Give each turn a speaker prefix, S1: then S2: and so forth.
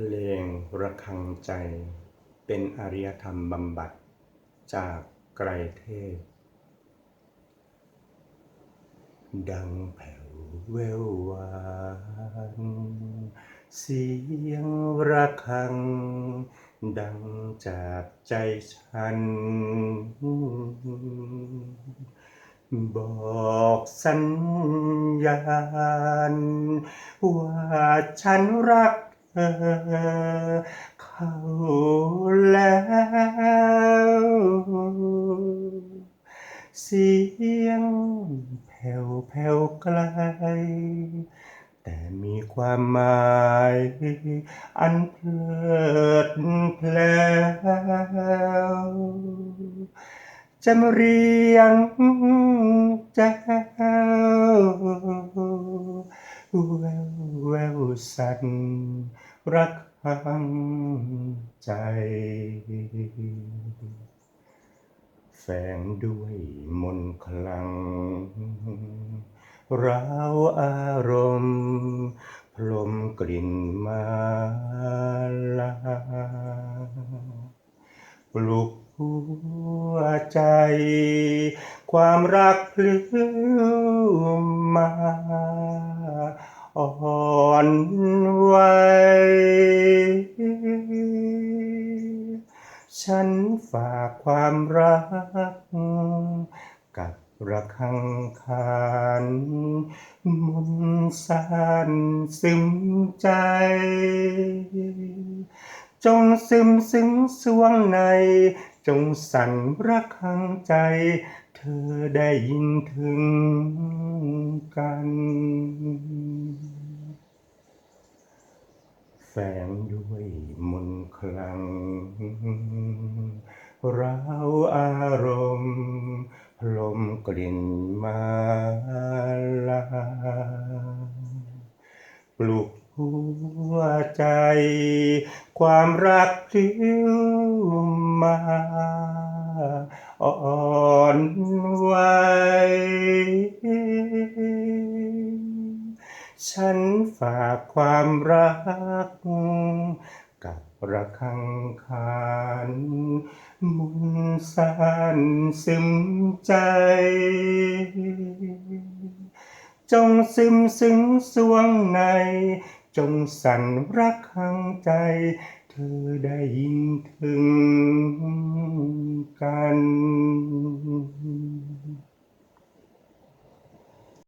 S1: เพลงระฆังใจ เป็นอารยธรรมบำบัด จากไกรเทพ ดังแผ่วแวววานเสียงระฆัง ดังจากใจฉัน บอกสัญญาณ ว่าฉันรัก เข้าแล้ว เสียงแผ่วแผ่วไกล แต่มีความหมาย อันเพลิดเพล้วจำเรียงเจ้า แววแววสั่นรักหังใจ แฝงด้วยมนต์คลังราวอารมณ์พรมกลิ่นมาลาปลุกหัวใจ ความรักพลิ้วมา อ่อนไหวฉันฝากความรัก กับระฆังคารมนสานซึมใจ จงซึมซึ้งสวงใน จงสั่นระฆังใจ เธอได้ยินถึงกัน แฝ งด้วยมนคลังราวอารมณ์พรมกลิ่นมาลาปลุกหัวใจ ความรักพลิ้วมาอ่อนไหวฉัน ฝากความรัก กับระฆังคารมนสานซึมใจ จงซึมซึ้งสวงใน จงสั่นรักขังใจ เธอได้ยินถึงกัน